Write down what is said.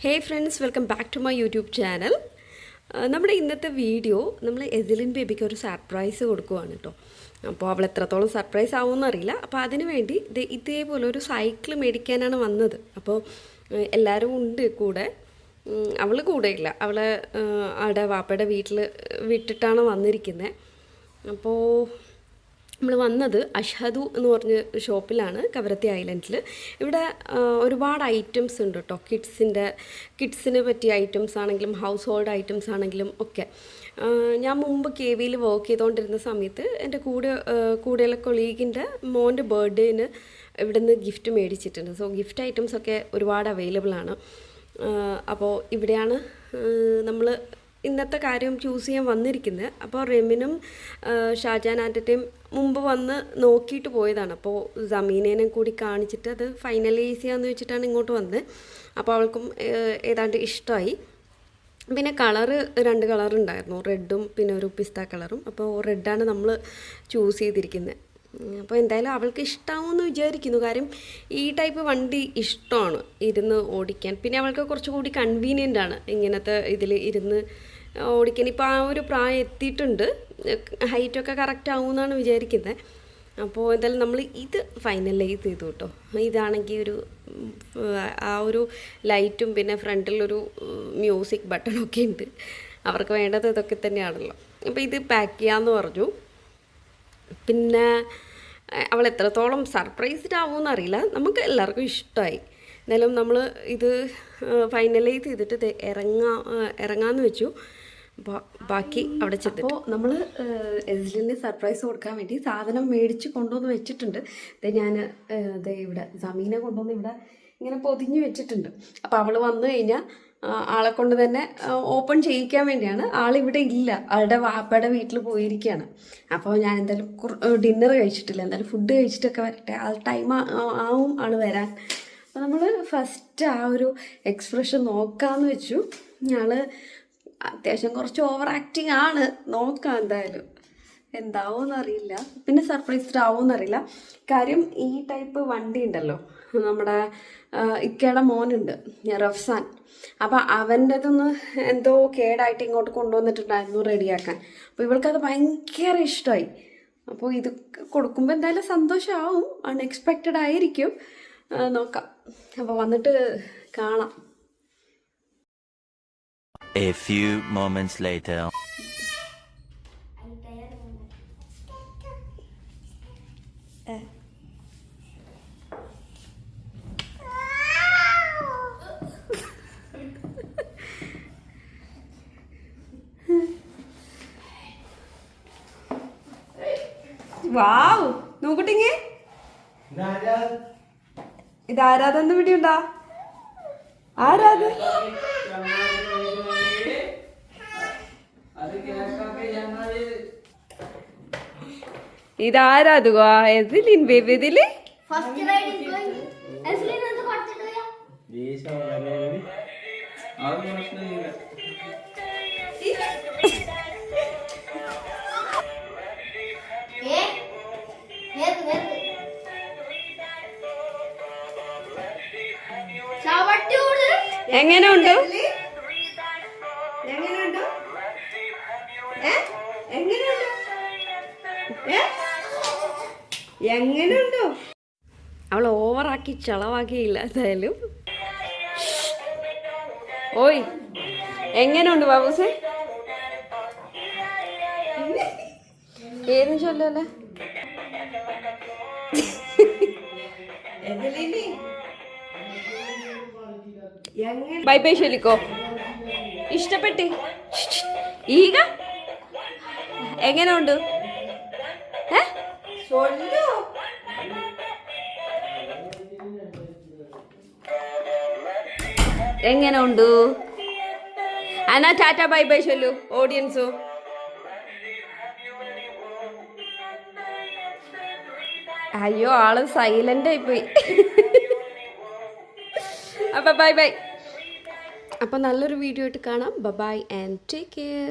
Hey friends welcome back to my YouTube channel നമ്മുടെ ഇന്നത്തെ video നമ്മൾ എസിലിൻ ബേബിക്ക് ഒരു സർപ്രൈസ് കൊടുക്കുവാണ് കേട്ടോ അപ്പോൾ അവൾ എത്രത്തോളം സർപ്രൈസ് ആവുമെന്ന് അറിയില്ല. അപ്പോൾ അതിന് വേണ്ടി ദേ ഇതേപോലെ ഒരു സൈക്കിൾ മേടിക്കാനാണ് വന്നത്. അപ്പോൾ എല്ലാവരും ഉണ്ട് കൂടെ. അവൾ കൂടെയില്ല ഏഹ്, അവിടെ വാപ്പയുടെ വീട്ടിൽ വിട്ടിട്ടാണ് വന്നിരിക്കുന്നത് അപ്പോൾ നമ്മൾ വന്നത് അഷഹദു എന്ന് പറഞ്ഞ ഷോപ്പിലാണ് കവരത്തി ഐലൻഡിൽ ഇവിടെ ഒരുപാട് ഐറ്റംസ് ഉണ്ട് കേട്ടോ കിഡ്സിന്റെ കിഡ്സിന് പറ്റിയ ഐറ്റംസ് ആണെങ്കിലും ഹൗസ് ഹോൾഡ് ഐറ്റംസ് ആണെങ്കിലും ഒക്കെ. ഞാൻ മുമ്പ് കെ വിയിൽ വർക്ക് ചെയ്തുകൊണ്ടിരുന്ന സമയത്ത് എന്റെ കൂടെ കൂടെയുള്ള കൊളീഗിന്റെ മോന്റെ ബർത്ത്ഡേന് നിന്ന് ഗിഫ്റ്റ് മേടിച്ചിട്ടുണ്ട്. സോ ഗിഫ്റ്റ് ഐറ്റംസ് ഒക്കെ ഒരുപാട് അവൈലബിൾ ആണ്. അപ്പോൾ ഇവിടെയാണ് നമ്മൾ ഇന്നത്തെ കാര്യം ചൂസ് ചെയ്യാൻ വന്നിരിക്കുന്നത് അപ്പോൾ റെമിനും ഷാജാൻ ആന്റിയും മുമ്പ് വന്ന് നോക്കിയിട്ട് പോയതാണ്. അപ്പോൾ ജമീനേനെ കൂടി കാണിച്ചിട്ട് അത് ഫൈനലൈസ് ചെയ്യാമെന്ന് വെച്ചിട്ടാണ് ഇങ്ങോട്ട് വന്നത് അപ്പോൾ അവൾക്കും ഏതാണ്ട് ഇഷ്ടമായി പിന്നെ കളറ് രണ്ട് കളർ ഉണ്ടായിരുന്നു. റെഡും പിന്നെ ഒരു പിസ്ത കളറും അപ്പോൾ റെഡാണ് നമ്മൾ ചൂസ് ചെയ്തിരിക്കുന്നത് അപ്പോൾ എന്തായാലും അവൾക്ക് ഇഷ്ടമാവുമെന്ന് വിചാരിക്കുന്നു. കാര്യം ഈ ടൈപ്പ് വണ്ടി ഇഷ്ടമാണ് ഇരുന്ന് ഓടിക്കാൻ. പിന്നെ അവൾക്ക് കുറച്ചുകൂടി കൺവീനിയന്റ് ആണ് ഇങ്ങനത്തെ ഇതിൽ ഇരുന്ന് ഓടിക്കാൻ ഇപ്പോൾ ആ ഒരു പ്രായം എത്തിയിട്ടുണ്ട്. ഹൈറ്റൊക്കെ കറക്റ്റ് ആവുമെന്നാണ് വിചാരിക്കുന്നത് അപ്പോൾ എന്തായാലും നമ്മൾ ഇത് ഫൈനലൈസ് ചെയ്തു കേട്ടോ. ഇതാണെങ്കിൽ ഒരു ആ ഒരു ലൈറ്റും പിന്നെ ഫ്രണ്ടിലൊരു മ്യൂസിക് ബട്ടണൊക്കെ ഉണ്ട് അവർക്ക് വേണ്ടത് ഇതൊക്കെ തന്നെയാണല്ലോ. അപ്പോൾ ഇത് പാക്ക് ചെയ്യാമെന്ന് പറഞ്ഞു. പിന്നെ അവൾ എത്രത്തോളം സർപ്രൈസ്ഡ് ആവുമെന്ന് അറിയില്ല. നമുക്ക് എല്ലാവർക്കും ഇഷ്ടമായി എന്നാലും നമ്മൾ ഇത് ഫൈനലൈസ് ചെയ്തിട്ട് ഇറങ്ങാ ഇറങ്ങാമെന്ന് വെച്ചു. ബാക്കി അവിടെ ചെന്നു അപ്പോൾ നമ്മൾ എസ്ലിന് സർപ്രൈസ് കൊടുക്കാൻ വേണ്ടി സാധനം മേടിച്ച് കൊണ്ടുവന്ന് വെച്ചിട്ടുണ്ട്. ദേ ഞാൻ ദേ ഇവിടെ സമീനെ കൊണ്ടുവന്ന് ഇവിടെ ഇങ്ങനെ പൊതിഞ്ഞ് വെച്ചിട്ടുണ്ട്. അപ്പോൾ അവൾ വന്നു കഴിഞ്ഞാൽ ആളെ കൊണ്ട് തന്നെ ഓപ്പൺ ചെയ്യിക്കാൻ വേണ്ടിയാണ്. ആളിവിടെ ഇല്ല. ആളുടെ വാപ്പയുടെ വീട്ടിൽ പോയിരിക്കുകയാണ് അപ്പോൾ ഞാൻ എന്തായാലും ഡിന്നർ കഴിച്ചിട്ടില്ല. എന്തായാലും ഫുഡ് കഴിച്ചിട്ടൊക്കെ വരട്ടെ. ആ ടൈം ആവും ആൾ വരാൻ. അപ്പോൾ നമ്മൾ ഫസ്റ്റ് ആ ഒരു എക്സ്പ്രഷൻ നോക്കാമെന്ന് വെച്ചു. ആൾ അത്യാവശ്യം കുറച്ച് ഓവർ ആക്ടിങ് ആണ്. നോക്കാം എന്തായാലും. എന്താവും അറിയില്ല പിന്നെ സർപ്രൈസ്ഡ് ആവും അറിയില്ല കാര്യം ഈ ടൈപ്പ് വണ്ടി ഉണ്ടല്ലോ. നമ്മുടെ ഇക്കയുടെ മോനുണ്ട്. റഫ്സാൻ. അപ്പം അവന്റെതൊന്ന് എന്തോ കേടായിട്ട് ഇങ്ങോട്ട് കൊണ്ടുവന്നിട്ടുണ്ടായിരുന്നു റെഡിയാക്കാൻ. അപ്പോൾ ഇവൾക്കത് ഭയങ്കര ഇഷ്ടമായി അപ്പോൾ ഇത് കൊടുക്കുമ്പോൾ എന്തായാലും സന്തോഷമാവും അൺഎക്സ്പെക്റ്റഡ് ആയിരിക്കും. നോക്കാം. അപ്പോൾ വന്നിട്ട് കാണാം. A few moments later. വാവ് നോക്കട്ടിങ്ങേ. ഇത് വീഡിയോ ഉണ്ടാ ആരാധ ഇതാരാധുക എസിലിൻ ബേബി ഇതിൽ എങ്ങനെ റൈഡ് ഏ? എങ്ങനെയുണ്ട്? ഏ? എങ്ങനെയുണ്ടോ? അവൾ ഓവറാക്കി ചളവാക്കിയില്ല എന്തായാലും. ഓയ് എങ്ങനെയുണ്ട് ബാബൂസെ? ഏതും ചൊല്ലല്ലേ ബൈ ബൈ ചൊല്ലിക്കോ. ഇഷ്ടപ്പെട്ടി. ಈಗ എങ്ങനെയുണ്ട്? എങ്ങനെ അനാ ടാറ്റ ബൈ ബൈ ചൊല്ലു ഓഡിയൻസു? അയ്യോ ആൾ സൈലന്റ് ആയി പോയി അപ്പൊ ബൈ ബൈ. അപ്പൊ നല്ലൊരു വീഡിയോ ആയിട്ട് കാണാം. Bye and take care.